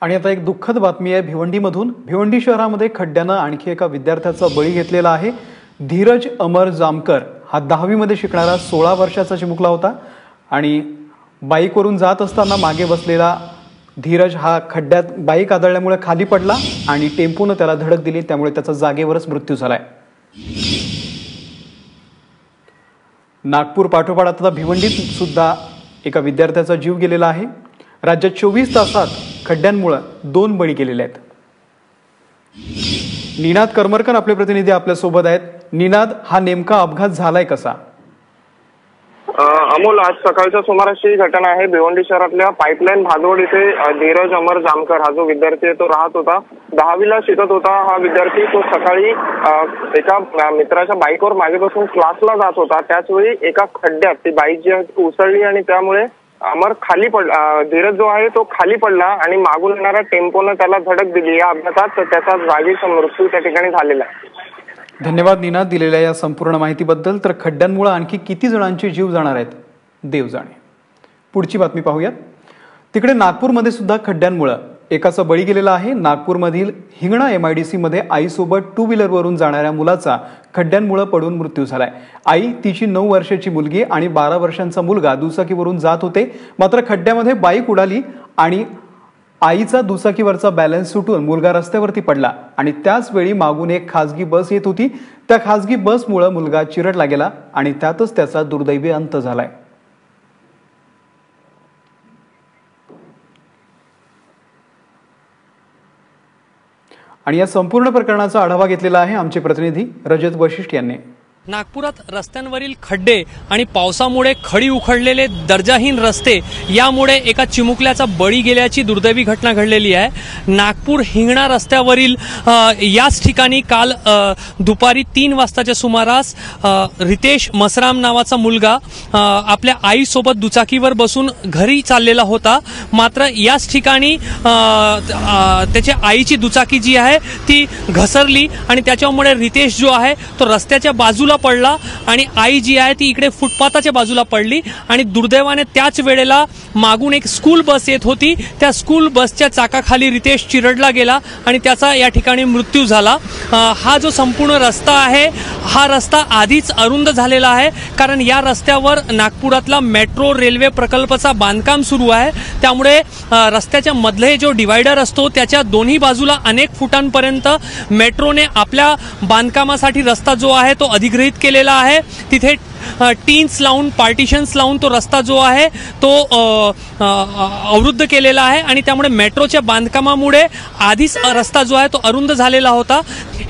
आणि आता एक दुःखद बातमी आहे. भिवंडीमधून भिवंडी शहरामध्ये खड्ड्यानं आणखी एका विद्यार्थ्याचा बळी घेतलेला आहे. धीरज अमर जामकर हा दहावीमध्ये शिकणारा सोळा वर्षाचा चिमुकला होता आणि बाईकवरून जात असताना मागे बसलेला धीरज हा खड्ड्यात बाईक आदळल्यामुळे खाली पडला आणि टेम्पोनं त्याला धडक दिली. त्यामुळे त्याचा जागेवरच मृत्यू झालाय. नागपूर पाठोपाठ आता भिवंडीत सुद्धा एका विद्यार्थ्याचा जीव गेलेला आहे. राज्यात चोवीस तासात खड्ड्यांमुळे दोन बळी गेलेले आहेत. निनाद करमरकर आपले प्रतिनिधी आपल्यासोबत आहेत. निनाद हा नेमका अपघात झालाय कसा? अमोल आज सकाळच्या सुमारासची ही घटना आहे. भिवंडी शहरातल्या पाईपलाईन भादोड इथे धीरज अमर जामकर हा जो विद्यार्थी आहे तो राहत होता. दहावीला शिकत होता हा विद्यार्थी. तो सकाळी एका मित्राच्या बाईकवर मागे बसून क्लासला जात होता. त्याचवेळी एका खड्ड्यात ती बाईक जी आहे ती उसळली आणि त्यामुळे अमर खाली पड धीरज जो आहे तो खाली पडला आणि मागून येणाऱ्या टेम्पोनं त्याला धडक दिली. या अपघातात त्याचा जागीच मृत्यू त्या ठिकाणी झालेला आहे. धन्यवाद निना दिलेल्या या संपूर्ण माहितीबद्दल. तर खड्ड्यांमुळे आणखी किती जणांचे जीव जाणार आहेत? देव जाणे पुढची बातमी पाहूयात. तिकडे नागपूरमध्ये सुद्धा खड्ड्यांमुळं एकाचा बळी गेलेला आहे. नागपूरमधील हिंगणा एम आय डी सीमध्ये आईसोबत टू व्हीलरवरून जाणाऱ्या मुलाचा खड्ड्यांमुळं पडून मृत्यू झालाय. आई तिची नऊ वर्षाची मुलगी आणि बारा वर्षांचा मुलगा दुचाकीवरून जात होते. मात्र खड्ड्यामध्ये बाईक उडाली आणि आईचा दुचाकीवरचा बॅलन्स सुटून मुलगा रस्त्यावरती पडला आणि त्याच वेळी मागून एक खासगी बस येत होती. त्या खासगी बसमुळे मुलगा चिरडला गेला आणि त्यातच त्याचा दुर्दैवी अंत झालाय. आणि या संपूर्ण प्रकरणाचा आढावा घेतलेला आहे आमचे प्रतिनिधी रजत वशिष्ठ यांनी. नागपुरात रस्त्यांवरील खड्डे आणि पावसामुळे खडी उखडलेले दर्जाहीन रस्ते यामुळे एका चिमुकल्याचा बळी गेल्याची दुर्दैवी घटना घडलेली आहे. नागपूर हिंगणा रस्त्यावरील याच ठिकाणी काल दुपारी तीन वाजताच्या सुमारास रितेश मसराम नावाचा मुलगा आपल्या आईसोबत दुचाकीवर बसून घरी चाललेला होता. मात्र याच ठिकाणी त्याच्या आईची दुचाकी जी आहे ती घसरली आणि त्याच्यामुळे रितेश जो आहे तो रस्त्याच्या बाजूला पडला आणि आई जी आहे ती इकडे फुटपाथाच्या बाजूला पडली आणि दुर्दैवाने त्याच वेळेला मागून एक स्कूल बस येत होती. त्या स्कूल बसच्या चाकाखाली रितेश चिरडला गेला आणि त्याचा या ठिकाणी मृत्यू झाला. हा जो संपूर्ण रस्ता आहे हा रस्ता आधीच अरुंद झालेला आहे कारण या रस्त्यावर नागपुरातला मेट्रो रेल्वे प्रकल्पाचा बांधकाम सुरू आहे. त्यामुळे रस्त्याच्या मधले जो डिवायडर असतो त्याच्या दोन्ही बाजूला अनेक फुटांपर्यंत मेट्रोने आपल्या बांधकामासाठी रस्ता जो आहे तो अधिग्रहित केलेला आहे. तिथे टीन्स लावून पार्टिशन्स लावून तो रस्ता जो आहे तो अवरुद्ध केलेला आहे आणि त्यामुळे मेट्रोच्या बांधकामामुळे आधीच रस्ता जो आहे तो अरुंद झालेला होता.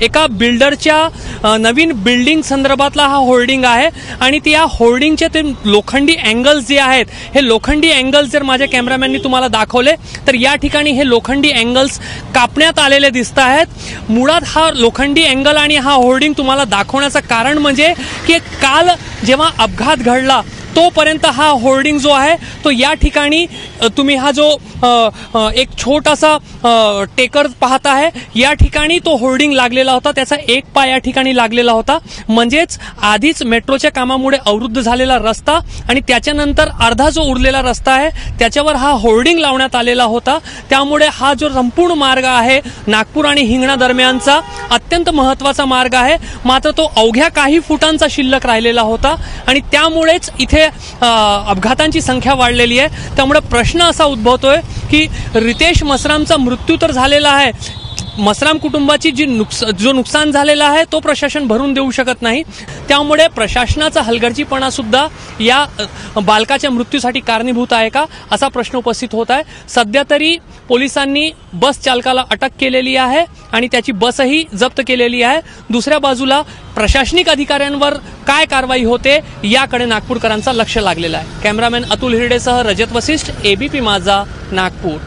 एका बिल्डरच्या नवीन बिल्डिंग संदर्भातला हा होर्डिंग आहे आणि त्या होर्डिंगचे ते लोखंडी अँगल्स जे आहेत हे लोखंडी अँगल्स जर माझ्या कॅमेरामॅननी तुम्हाला दाखवले तर या ठिकाणी हे लोखंडी अँगल्स कापण्यात आलेले दिसत आहेत. मुळात हा लोखंडी अँगल आणि हा होर्डिंग तुम्हाला दाखवण्याचं कारण म्हणजे की काल जेव्हा अपघात घडला तोपर्यंत हा होर्डिंग जो आहे तो या ठिकाणी तुम्ही हा जो एक छोटासा टेकर पाहत आहे या ठिकाणी तो होर्डिंग लागलेला होता त्याचा एक पाय या ठिकाणी लागलेला होता. म्हणजेच आधीच मेट्रोच्या कामामुळे अवरुद्ध झालेला रस्ता आणि त्याच्यानंतर अर्धा जो उरलेला रस्ता आहे त्याच्यावर हा होर्डिंग लावण्यात आलेला होता. त्यामुळे हा जो संपूर्ण मार्ग आहे नागपूर आणि हिंगणा दरम्यानचा अत्यंत महत्त्वाचा मार्ग आहे. मात्र तो अवघ्या काही फुटांचा शिल्लक राहिलेला होता आणि त्यामुळेच इथे अ, अपघातांची संख्या वाढलेली आहे. त्यामुळे प्रश्न असा उद्भवतोय की रितेश मसरामचा मृत्यू तर झालेला आहे मसराम कुटुंबाची जी नुकस जो नुकसान झालेला आहे तो प्रशासन भरून देऊ शकत नाही. त्यामुळे प्रशासनाचा हलगर्जीपणा सुद्धा या बालकाच्या मृत्यूसाठी कारणीभूत आहे का असा प्रश्न उपस्थित होत आहे. सध्या तरी पोलिसांनी बस चालकाला अटक केलेली आहे आणि त्याची बसही जप्त केलेली आहे. दुसऱ्या बाजूला प्रशासनिक अधिकाऱ्यांवर काय कारवाई होते याकडे नागपूरकरांचा लक्ष लागलेला आहे. कॅमेरामॅन अतुल हिरडेसह रजत वसिष्ठ एबीपी माझा नागपूर.